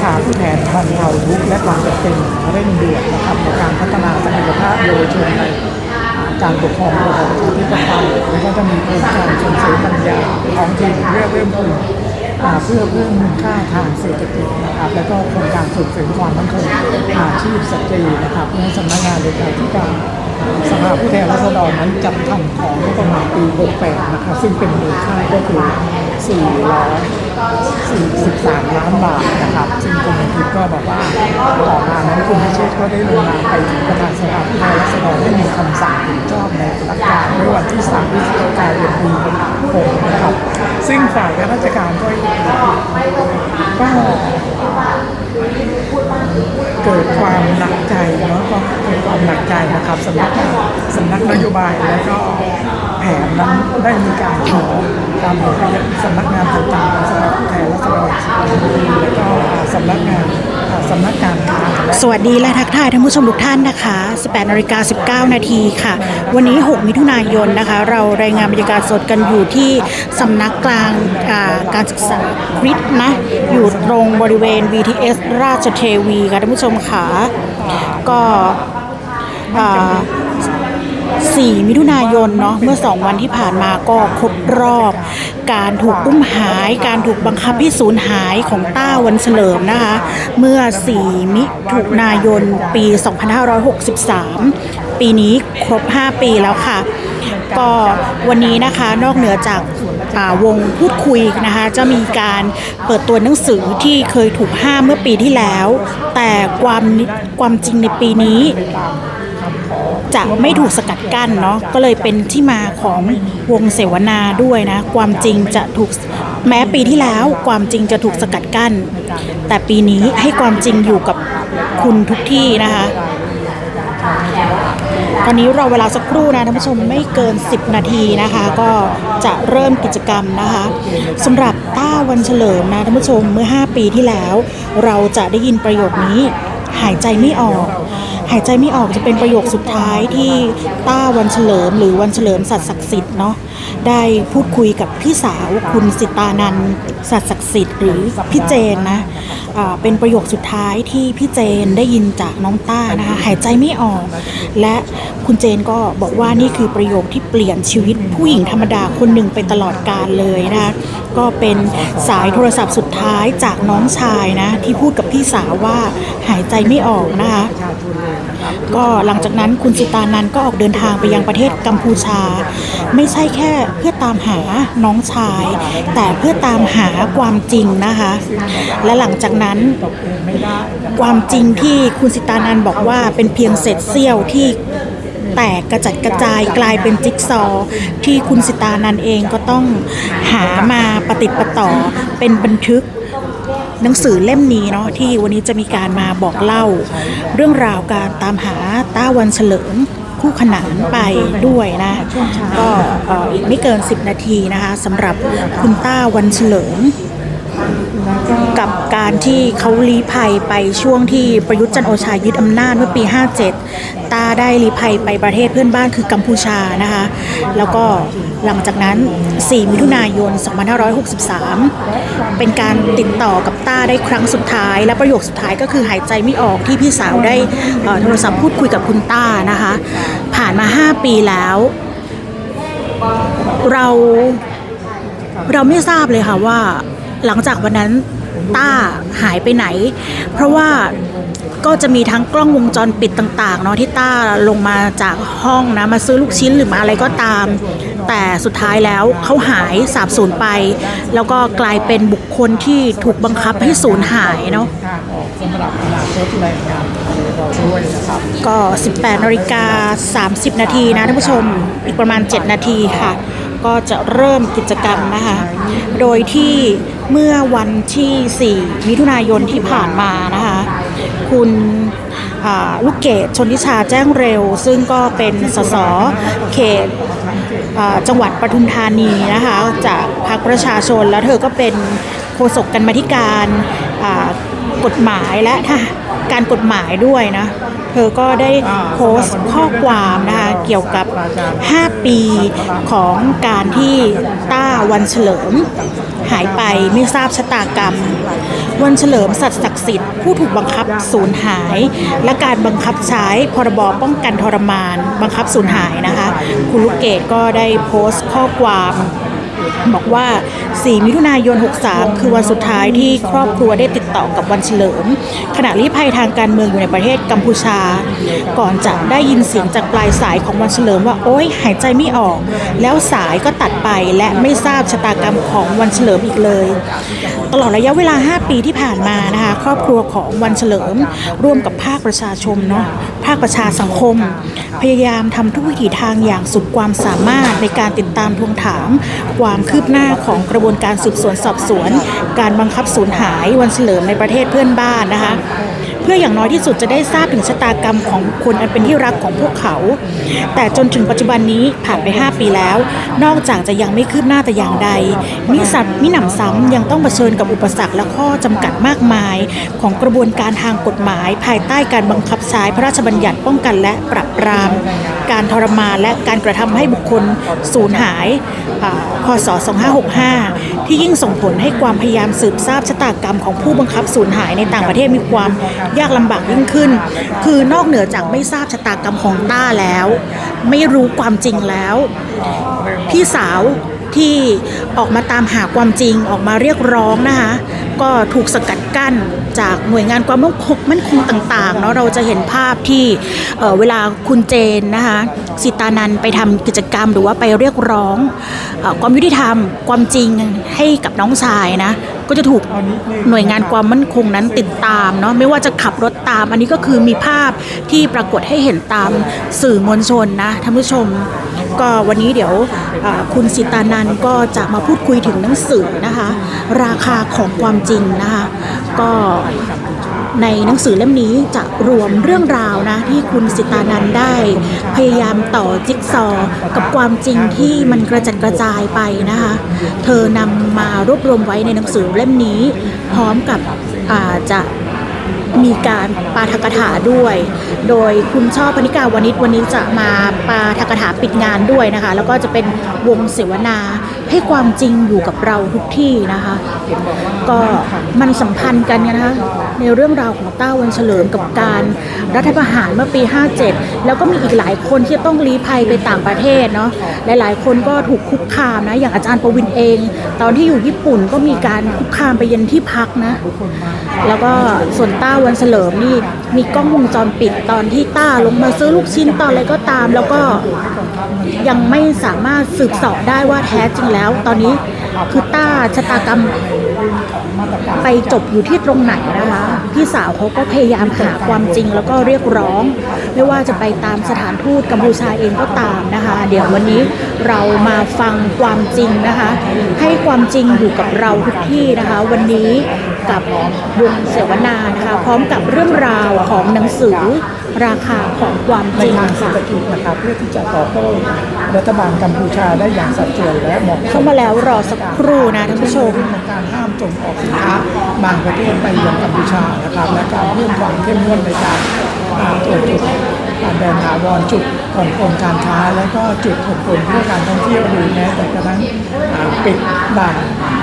ภาผู้แทนบรรเทาทุกข์และความจำเป็นเร่งด่วนนะครับในการพัฒนาศักยภาพเยาวชนในการปกครองระบอบประชาธิปไตยแล้วก็จะมีโครงการส่งเสริมปัญญาท้องถิ่นเรื่องเริ่มต้นอ่าเพื่อเพิ่มมูลค่าทางเศรษฐกิจนะครับแล้วก็โครงการส่งเสริมความมั่นคงอาชีพสตรีนะครับในสำนักงานเลขาธิการสภาผู้แทนราษฎรนั้นจัดทำของงบประมาณปี 68 นะครับซึ่งเป็นมูลค่าก็คือ 443 ล้านบาทนะครับ ซึ่งคุณทิตย์ก็บอกว่าต่อมานั้นคุณพิเชษฐ์ก็ได้ลงนามไปถึงประธานสภาผู้แทนราษฎรได้มีคำสั่งเห็นชอบในหลักการเมื่อวันที่3พฤศจิกายนปี6นะครับ ซึ่งฝ่ายราชการก็ก็เกิดความหนักใจเนาะก็เกิดความหนักใจนะครับสำนักสำนักนโยบายแล้วก็แผนนั้นได้มีการขอการบอกไปยังสำนักงานต่างๆสำนักผู้แทนรัศดรแล้วก็สำนักงานสำนักการค้าและสวัสดีและทักทายท่านผู้ชมทุกท่านนะคะ 18นาฬิกา19 นาทีค่ะ วันนี้ 6 มิถุนายนนะคะ เรารายงานบรรยากาศสดกันอยู่ที่สำนักกลางการศึกษาคริสนะ อยู่ตรงบริเวณ BTS ราชเทวีค่ะท่านผู้ชมค่ะ ก็อ่า 4 มิถุนายนเนาะเมื่อ 2 วันที่ผ่านมาก็ครบรอบ การถูกอุ้มหาย การถูกบังคับให้สูญหายของต้าวันเฉลิมนะคะ เมื่อ 4 มิถุนายนปี 2563 ปีนี้ครบ 5 ปีแล้วค่ะ ก็วันนี้นะคะนอกเหนือจากาวงพูดคุยนะคะจะมีการเปิดตัวหนังสือที่เคยถูกห้ามเมื่อปีที่แล้ว แต่ความความจริงในปีนี้ จะไม่ถูกสกัดกั้นเนาะก็เลยเป็นที่มาของวงเสวนาด้วยนะ ความจริงจะถูกแม้ปีที่แล้วความจริงจะถูกสกัดกั้น แต่ปีนี้ให้ความจริงอยู่กับคุณทุกที่นะคะ ตอนนี้เราเวลาสักครู่นะท่านผู้ชมไม่เกิน 10 นาทีนะคะ ก็จะเริ่มกิจกรรมนะคะสำหรับต้าวันเฉลิมนะท่านผู้ชมเมื่อ 5 ปีที่แล้ว เราจะได้ยินประโยคนี้หายใจไม่ออก หายใจไม่ออกจะเป็นประโยคสุดท้ายที่ต้าวันเฉลิม หรือวันเฉลิมสัตย์ศักดิ์สิทธิ์เนาะได้พูดคุยกับพี่สาวคุณสิตานันสัตย์ศักดิ์สิทธิ์หรือพี่เจนนะเป็นประโยคสุดท้ายที่พี่เจนได้ยินจากน้องต้านะคะหายใจไม่ออก และคุณเจนก็บอกว่านี่คือประโยคที่เปลี่ยนชีวิตผู้หญิงธรรมดาคนหนึ่งไปตลอดกาลเลยนะคะก็เป็นสายโทรศัพท์สุดท้ายจากน้องชายนะที่พูดกับพี่สาวว่าหายใจไม่ออกนะคะ ก็หลังจากนั้นคุณสิตานันก็ออกเดินทางไปยังประเทศกัมพูชา ไม่ใช่แค่เพื่อตามหาน้องชาย แต่เพื่อตามหาความจริงนะคะ และหลังจากนั้น ความจริงที่คุณสิตานันบอกว่าเป็นเพียงเศษเสี้ยวที่แตกกระจัดกระจายกลายเป็นจิ๊กซอ ที่คุณสิตานันเองก็ต้องหามาปฏิดปะต่อเป็นบันทึก หนังสือเล่มนี้เนาะที่วันนี้จะมีการมาบอกเล่า เรื่องราวการตามหาต้าวันเฉลิมคู่ขนานไปด้วยนะก็อีกไม่เกิน 10 นาทีนะคะสำหรับคุณต้าวันเฉลิมกับการที่เขาลี้ภัยไปช่วงที่ประยุทธ์จันโอชายึดอำนาจเมื่อปี 57 ตาได้ลี้ภัยไปประเทศเพื่อนบ้านคือกัมพูชานะคะ แล้วก็ หลังจากนั้น 4 มิถุนายน 2563 เป็นการติดต่อกับต้าได้ครั้งสุดท้าย และประโยคสุดท้ายก็คือหายใจไม่ออกที่พี่สาวได้โทรศัพท์พูดคุยกับคุณต้านะคะ ผ่านมา 5 ปีแล้ว เราเราไม่ทราบเลยค่ะว่า หลังจากวันนั้นต้าหายไปไหน เพราะว่าก็จะมีทั้งกล้องวงจรปิดต่าง ๆ เนาะที่ต้าลงมาจากห้องนะ มาซื้อลูกชิ้นหรือมาอะไรก็ตาม แต่สุดท้ายแล้วเขาหายสาบสูญไป แล้วก็กลายเป็นบุคคลที่ถูกบังคับให้สูญหายเนาะก็ 18นาฬิกา30 นาทีนะท่านผู้ชมอีกประมาณ 7 นาทีค่ะ ก็จะเริ่มกิจกรรมนะคะ โดยที่เมื่อวันที่ 4 มิถุนายนที่ผ่านมานะคะ คุณลูกเกดชนทิชาแจ้งเร็ว ซึ่งก็เป็นสสเขต จังหวัดปทุมธานีนะคะจากพรรคประชาชนแล้วเธอก็เป็นโฆษกกันมาธิการกฎหมายและการกฎหมายด้วยนะ เธอก็ได้โพสต์ข้อความนะคะเกี่ยวกับ 5 ปีของการที่ต้าวันเฉลิม หายไปไม่ทราบชะตากรรม วันเฉลิมสัตว์ศักดิ์สิทธิ์ผู้ถูกบังคับสูญหาย และการบังคับใช้พรบป้องกันทรมาน บังคับสูญหายนะคะ คุณลูกเกดก็ได้โพสต์ข้อความ บอกว่า 4 มิถุนายน 63 คือวันสุดท้ายที่ครอบครัวได้ติดต่อกับวันเฉลิม ขณะลี้ภัยทางการเมืองอยู่ในประเทศกัมพูชา ก่อนจะได้ยินเสียงจากปลายสายของวันเฉลิมว่าโอ๊ยหายใจไม่ออก แล้วสายก็ตัดไปและไม่ทราบชะตากรรมของวันเฉลิมอีกเลย ตลอดระยะเวลา 5 ปีที่ผ่านมานะคะครอบครัวของวันเฉลิม ร่วมกับภาคประชาชนเนาะภาคประชาสังคม พยายามทำทุกวิถีทางอย่างสุดความสามารถในการติดตามทวงถาม ความคืบหน้าของกระบวนการสืบสวนสอบสวน การบังคับสูญหายวันเฉลิมในประเทศเพื่อนบ้านนะคะ พื่ออย่างน้อยที่สุดจะได้ทราบถึงชะตากรรมของคนอันเป็นที่รักของพวกเขา แต่จนถึงปัจจุบันนี้ผ่านไป 5 ปีแล้ว นอกจากจะยังไม่คืบหน้าแต่อย่างใดมิสัตว์มิหนำซ้ำยังต้องเผชิญกับอุปสรรคและข้อจำกัดมากมาย ของกระบวนการทางกฎหมาย ภายใต้การบังคับใช้พระราชบัญญัติป้องกันและปราบปราม การทรมานและการกระทำให้บุคคลสูญหายพศ 2565 ที่ยิ่งส่งผลให้ความพยายามสืบทราบชะตากรรมของผู้บังคับสูญหายในต่างประเทศมีความยากลำบากยิ่งขึ้น คือนอกเหนือจากไม่ทราบชะตากรรมของต้าแล้ว ไม่รู้ความจริงแล้ว พี่สาว ที่ออกมาตามหาความจริงออกมาเรียกร้องนะคะ ก็ถูกสกัดกั้นจากหน่วยงานความมั่นคงมั่นคงต่างๆเนาะเราจะเห็นภาพที่เเวลาคุณเจนนะคะสิตานันไปทำกิจกรรมหรือว่าไปเรียกร้องอความยุติธรรมความจริงให้กับน้องชายนะก็จะถูกหน่วยงานความมั่นคงนั้นติดตามเนาะไม่ว่าจะขับรถตาม อันนี้ก็คือมีภาพที่ปรากฏให้เห็นตามสื่อมวลชนนะท่านผู้ชม ก็วันนี้เดี๋ยวคุณสิตานันก็จะมาพูดคุยถึงหนังสือนะคะ ราคาของความจริงนะคะ ก็ในหนังสือเล่มนี้จะรวมเรื่องราวนะที่คุณสิตานันได้ พยายามต่อจิ๊กซอ กับความจริงที่มันกระจัดกระจายไปนะคะ เธอนำมารวบรวมไว้ในหนังสือเล่มนี้ พร้อมกับอ่าจะ มีการปาทกถาด้วย โดยคุณช่อพนิกาวานิชวันนี้จะมาปาทกถาปิดงานด้วยนะคะ แล้วก็จะเป็นวงเสวนาให้ความจริงอยู่กับเราทุกที่นะคะ ก็มันสัมพันธ์กันนะคะในเรื่องราวของต้าวันเฉลิมกับการ รัฐประหารเมื่อปี 57 แล้วก็มีอีกหลายคนที่ต้องลี้ภัยไปต่างประเทศเนาะหลายๆ คนก็ถูกคุกคามนะอย่างอาจารย์ประวินเอง ตอนที่อยู่ญี่ปุ่นก็มีการคุกคามไปยันที่พักนะแล้วก็ส่วนต้าวันเฉลิมนี่มีกล้องวงจรปิดตอนที่ต้าลงมาซื้อลูกชิ้นตอนอะไรก็ตาม แล้วก็ยังไม่สามารถสืบสอบได้ว่าแท้จริงแล้ว ตอนนี้คือต้าชะตากรรม ไปจบอยู่ที่ตรงไหนนะคะ พี่สาวเขาก็พยายามหาความจริงแล้วก็เรียกร้อง ไม่ว่าจะไปตามสถานทูตกัมพูชาเองก็ตามนะคะ เดี๋ยววันนี้เรามาฟังความจริงนะคะ ให้ความจริงอยู่กับเราทุกที่นะคะ วันนี้ กับวงเสวนานะคะพร้อมกับเรื่องราวของหนังสือราคาของความจริงทางเศรค่ะษฐกิจนะครับเพื่อที่จะตอบโต้รัฐบาลกัมพูชาได้อย่างสัดส่วนและเหมาะสเข้ามมาแล้วรอสักครู่นะท่านผู้ชม เรื่องของการห้ามส่งออกสินค้าบางประเทศไปยังกัมพูชานะครับ และการเพิ่มความเข้มงวดในการอ่าตรวจจุดอ่าแดนถาวรจุดผ่อนปลนการค้า และก็จุดผ่อนปลนเพื่อการท่องเที่ยวหรือแม้แต่กระทั่งอ่า ปิดด่าน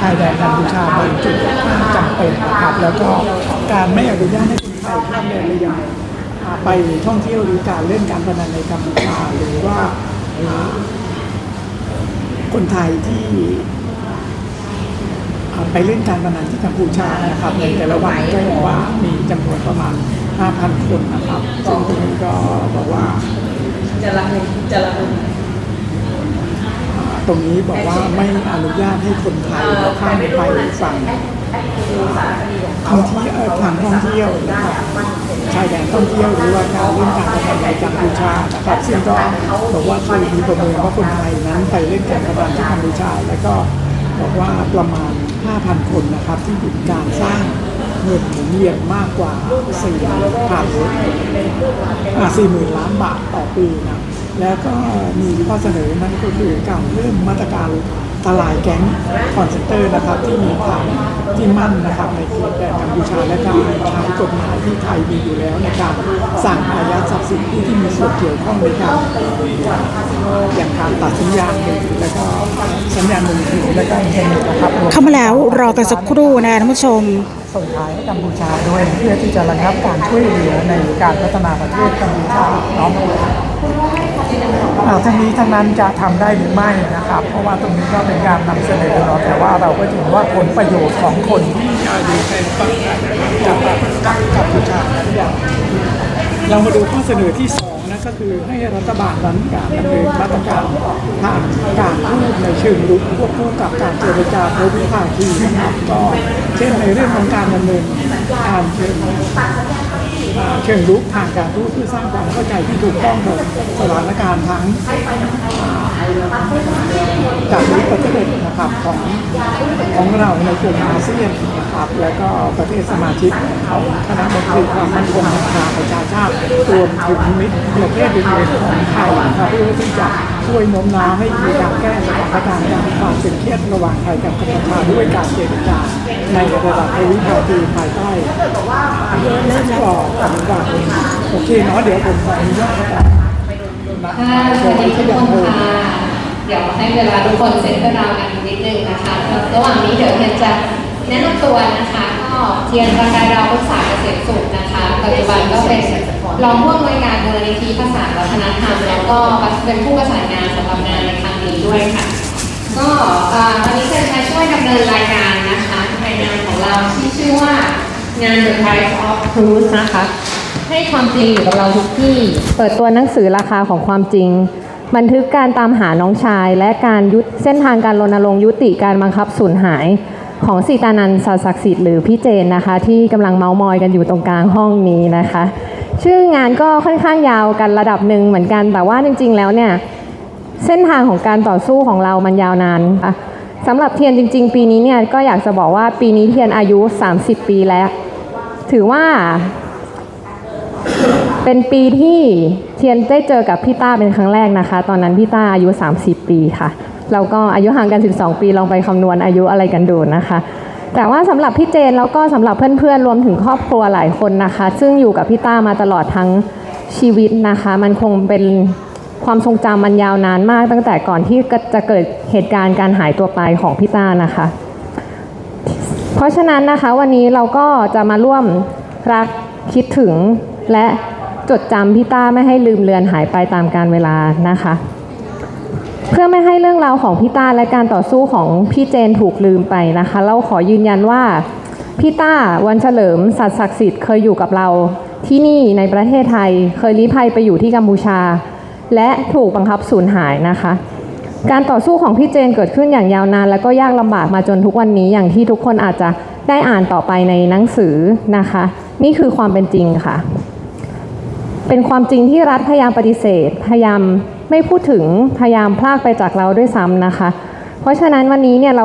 ชายแดนกัมพูชาบางจุดจำเป็นนะครับ แล้วก็การไม่อนุญาตให้คนไทยข้ามแดนระยะไปท่องเที่ยวหรือการเล่นการพนันในกัมพูชาหรือว่าคนไทยที่ไปเล่นการพนันที่กัมพูชานะครับในแต่ละวันก็อย่างว่ามีจำนวนประมาณ 5,000 คนนะครับซึ่งตรงนี้ก็บอกว่าจะละมุนจะละมุนอ่า ตรงนี้บอกว่าไม่อนุญาตให้คนไทยข้ามไปฝั่งท่องเที่ยวทางท่องเที่ยวนะครับชายแดนท่องเที่ยวหรือว่าการเล่นการพนันในกัมพูชานะครับซึ่งก็บอกว่าเคยมีประเมินว่าคนไทยนั้นไปเล่นการพนันที่กัมพูชา แล้วก็บอกว่าประมาณ 5,000 คนนะครับที่มีการสร้างเงินหมุนเวียนมากกว่า4พันสี่หมื่นล้านบาทต่อปีนะ แล้วก็มีข้อเสนอนั่นก็คือการเพิ่มมาตรการทลายแก๊งคอนเซนเตอร์นะครับที่มีฐานที่มั่นนะครับในเขตแดนกัมพูชาและการใช้กฎหมายที่ไทยมีอยู่แล้วในการสั่งอายัดทรัพย์สินผู้ที่มีส่วนเกี่ยวข้องในการอย่างการตัดสัญญาณมือถือและก็สัญญาณมือถือและก็อินเทอร์เน็ตนะครับเข้ามาแล้วรอกันสักครู่นะท่านผู้ชม ส่งท้ายให้กัมพูชาด้วยเพื่อที่จะระงับการช่วยเหลือในการพัฒนาประเทศกัมพูชาเนาะอ่าทั้งนี้ทั้งนั้นจะทำได้หรือไม่นะครับ เพราะว่าตรงนี้ก็เป็นการนำเสนอเนาะแต่ว่าเราก็ถือว่าผลประโยชน์ของคนที่อยู่ในฝั่งกับกัมพูชาอย่างเรามาดูข้อเสนอที่สองนะ ก็คือให้รัฐบาลนั้นการดำเนินมาตรการทางการทูตในเชิงรุกควบคู่กับการเจรจาโดยวิภาคีนะครับก็เช่นในเรื่องของการดำเนินการเชิงเชิงรุกทางการทูตเพื่อสร้างความเข้าใจที่ถูกต้องต่อสถานการณ์ทั้ง จากนี้ประเทศนะครับของของเราในกลุ่มอาเซียนนะครับแล้วก็ประเทศสมาชิกของคณะมนตรีความมั่นคงแห่งชาติประชาชาติรวมถึงมิตรประเทศอื่นๆของไทยนะครับเพื่อที่จะช่วยโน้มน้าวให้มีการแก้สถานการณ์การความตึงเครียดระหว่างไทยกับกัมพูชาด้วยการเจรจาในระดับทวิภาคีภายใต้ก็อนุญาตโอเคเนาะเดี๋ยวผมขออนุญาตนะครับสวัสดีทุกคนค่ะ เดี๋ยวให้เวลาทุกคนเซ็นเตอร์รากันนิดนึงนะคะ ระหว่างนี้เดี๋ยวเทียนจะแนะนำตัวนะคะ ก็เทียนประกายดาวพุทธศาสตร์เกษตรสุขนะคะปัจจุบันก็เป็นรองผู้อำนวยการมูลนิธิภาษาวัฒนธรรม แล้วก็เป็นผู้ประสานงานสำหรับงานในครั้งนี้ด้วยค่ะ ก็อ่าวันนี้เทียนจะช่วยดำเนินรายการนะคะรายงานของเราที่ชื่อว่างาน The Price of Truth นะคะให้ความจริงอยู่กับเราทุกที่ เปิดตัวหนังสือราคาของความจริง บันทึกการตามหาน้องชาย และการยุดเส้นทางการรณรงค์ยุติการบังคับสูญหายของสีตานันท์สาศักดิ์สิทธิ์หรือพี่เจนนะคะ ที่กำลังเมาส์มอยกันอยู่ตรงกลางห้องนี้นะคะ ชื่องานก็ค่อนข้างยาวกันระดับหนึ่งเหมือนกัน แต่ว่าจริง ๆ แล้วเนี่ยเส้นทางของการต่อสู้ของเรามันยาวนานค่ะสำหรับเทียนจริง ๆ ปีนี้เนี่ยก็อยากจะบอกว่าปีนี้เทียนอายุ 30 ปีแล้ว ถือว่า เป็นปีที่เทียนได้เจอกับพี่ต้าเป็นครั้งแรกนะคะ ตอนนั้นพี่ต้าอายุ 30 ปีค่ะเราก็อายุห่างกัน 12 ปีลองไปคำนวณอายุอะไรกันดูนะคะ แต่ว่าสำหรับพี่เจนแล้วก็สำหรับเพื่อนๆรวมถึงครอบครัวหลายคนนะคะ ซึ่งอยู่กับพี่ต้ามาตลอดทั้งชีวิตนะคะ มันคงเป็นความทรงจำมันยาวนานมาก ตั้งแต่ก่อนที่จะเกิดเหตุการณ์การหายตัวไปของพี่ต้านะคะ เพราะฉะนั้นนะคะวันนี้เราก็จะมาร่วมรักคิดถึง และจดจำพี่ต้าไม่ให้ลืมเลือนหายไปตามกาลเวลานะคะ เพื่อไม่ให้เรื่องราวของพี่ต้าและการต่อสู้ของพี่เจนถูกลืมไปนะคะ เราขอยืนยันว่าพี่ต้าวันเฉลิมสัตย์ศักดิ์สิทธิ์เคยอยู่กับเราที่นี่ในประเทศไทยเคยลี้ภัยไปอยู่ที่กัมพูชา และถูกบังคับสูญหายนะคะ การต่อสู้ของพี่เจนเกิดขึ้นอย่างยาวนาน และก็ยากลำบากมาจนทุกวันนี้อย่างที่ทุกคนอาจจะได้อ่านต่อไปในหนังสือนะคะ นี่คือความเป็นจริงค่ะ เป็นความจริงที่รัฐพยายามปฏิเสธ พยายามไม่พูดถึงพยายามพลากไปจากเราด้วยซ้ำนะคะ เพราะฉะนั้นวันนี้เนี่ยเรา